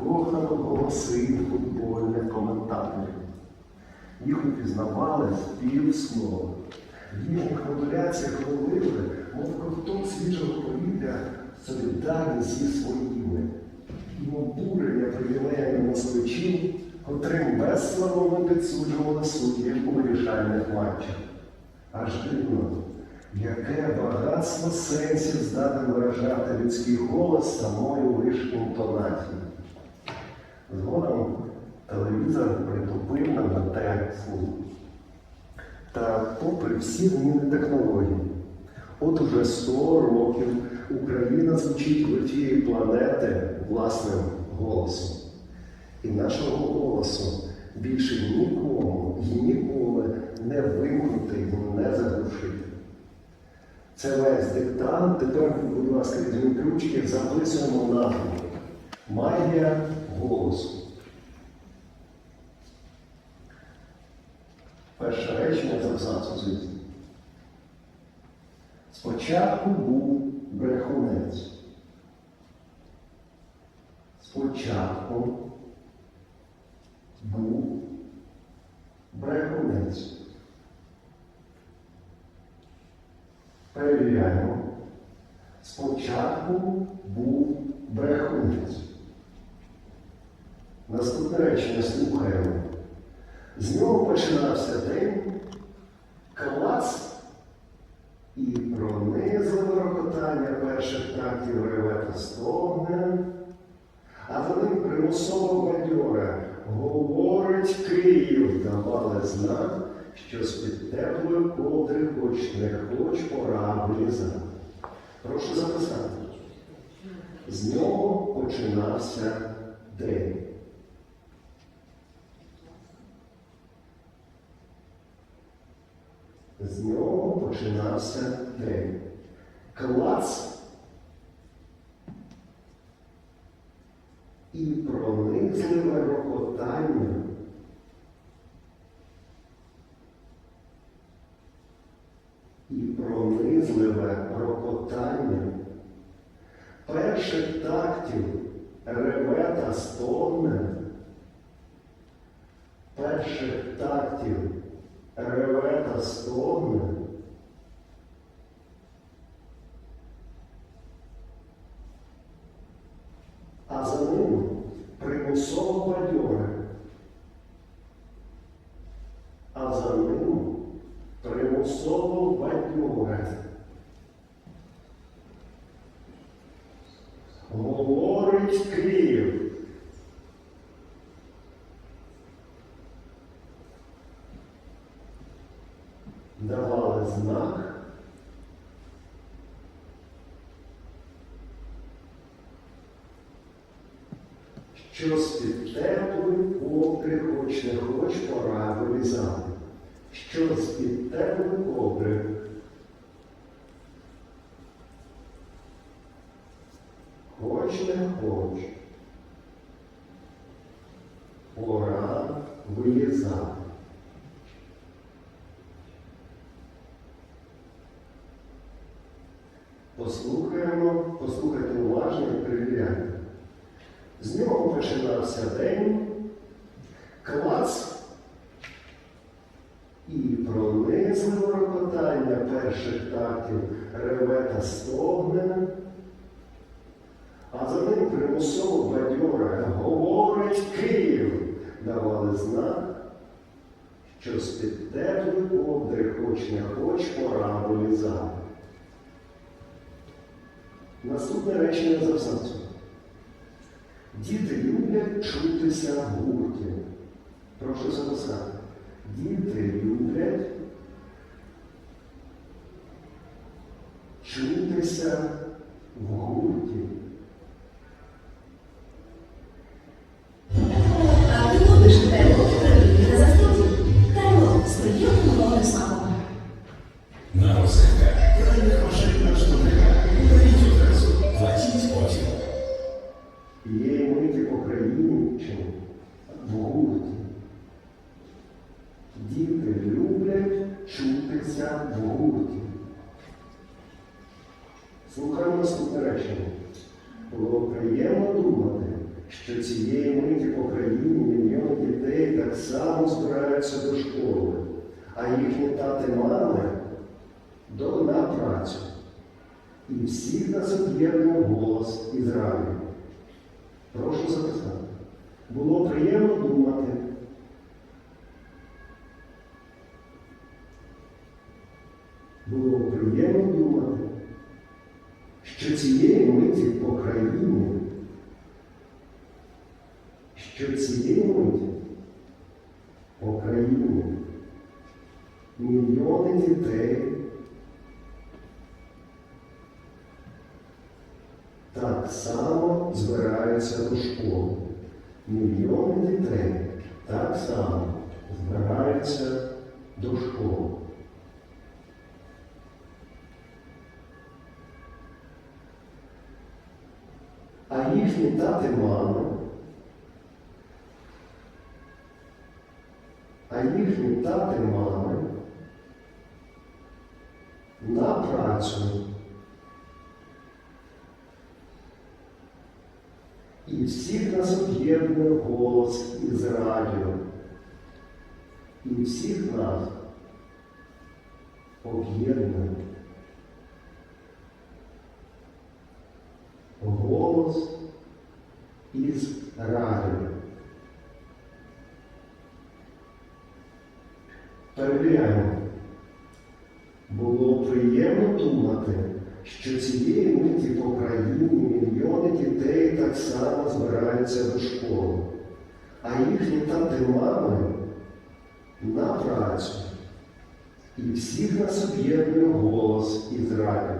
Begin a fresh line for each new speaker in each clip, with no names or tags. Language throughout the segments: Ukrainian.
закохано голоси футбольних коментаторів. Їх упізнавали з півслова. В їхніх модуляціях ловили, мов ковток свіжого повітря, солідарність зі своїми. І обурення привілеями москвичів, котрим безславно підсуджували судді у вирішальних матчах. Аж дивно, яке багатство сенсів здатен виражати людський голос самою лиш інтонацією. Згодом телевізор притупив нам на те слух. Та попри всі зміни технологій, от уже 100 років Україна звучить в ефірі планети власним голосом. І нашого голосу більше нікому і ніколи не вимкнути і не заглушити. Це весь диктант. Тепер, будь ласка, візьміть ручки, записуємо назву. Магія голосу. Перше речення з абзацу звідси. Спочатку був брехунець. Спочатку був брехунець. Перевіряємо. Спочатку був брехунець. Наступне речення слухаємо. З нього починався день, клац і пронизливе рокотання перших тактів реве та стогне, а за ним примусово бадьоре говорить Київ, давали знак, що з-під теплої ковдри хоч не хоч пора вилізати. Прошу записати. З нього починався день. З нього починався день. Клац і пронизливе рокотання. І пронизливе рокотання перших тактів реве та стогне, перших тактів реве та стогне. А за ним примусово бадьоре. А за ним примусово бадьоре. Говорить Київ. Давали знак. Що з-під теплої ковдри хоч не хоч пора вилізати. Що з-під теплої ковдри Хоч не хоч. Пора вилізати. Послухаємо, послухайте уважно і перевіряйте. З нього починався день, клац і пронизливе рокотання перших тактів реве та стогне. А за ним примусово бадьора говорить Київ, давали знак, що з-під теплої ковдри хоч не хоч пора вилізати. Наступне речення з абзацу. Діти люблять чутися в гурті. Прошу записати. Діти люблять чутися в гурті. В гурті. Слухаємо наступне речення. Було приємно думати, що цієї миті по країні мільйон дітей так само збираються до школи, а їхні тати мами до на працю. І всіх нас об'єднує голос Ізраїлю. Прошу записати. Було приємно думати. Було приємно думати, що цієї миті по країні, що цієї миті по країні мільйони дітей так само збираються до школи. Мільйони дітей так само збираються до школи. А їхні тати мами, а їхні тати мами на працю. І всіх нас об'єднує голос із радіо. І всіх нас об'єднує голос із радіо. Перевіряємо. Було приємно думати, що цієї миті по країні мільйони дітей так само збираються до школи, а їхні тати мами на працю. І всіх нас об'єднує голос із радіо.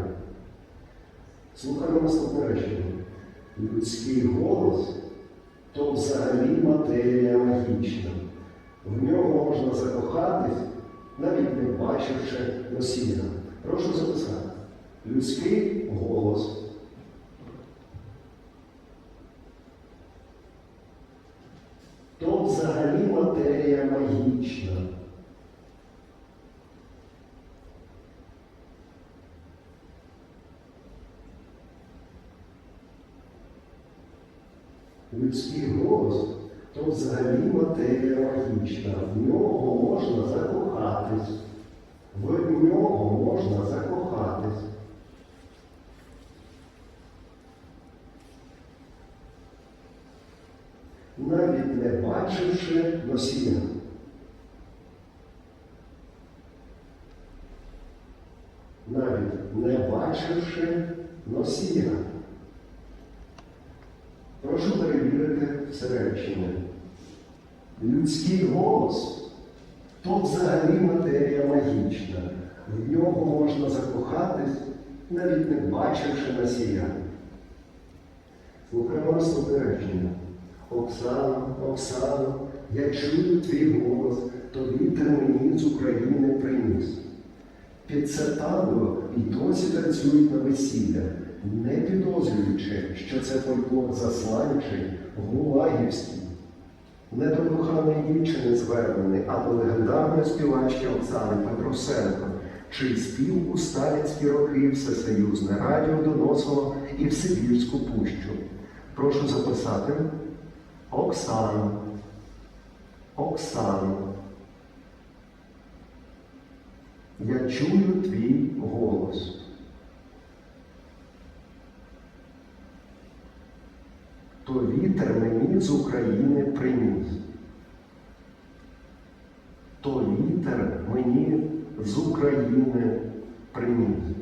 Слухаємо наступне речення. Людський голос то взагалі матерія магічна. В нього можна закохатись, навіть не бачивши носія. Прошу записати. Людський голос. То взагалі матерія магічна. Людський голос то взагалі матерія магічна. В нього можна закохатись. В нього можна закохатись. Навіть не бачивши носія. Навіть не бачивши носія. Прошу перевірити речення. Людський голос то взагалі матерія магічна. В нього можна закохатись, навіть не бачивши носія. Слухаємо наступне речення. Оксано, Оксано, я чую твій голос, то вітер мені з України приніс. Під це і досі танцюють на весілля, не підозрюючи, що це фольклор засланчий, гулагівський. Не до коханої дівчини звернений, а до легендарної співачки Оксани Петрусенко, чий спів у сталінські роки всесоюзне радіо доносило і в Сибірську пущу. Прошу записати Оксану. Оксану. Я чую твій голос. То з України приніс. То вітер мені з України приніс.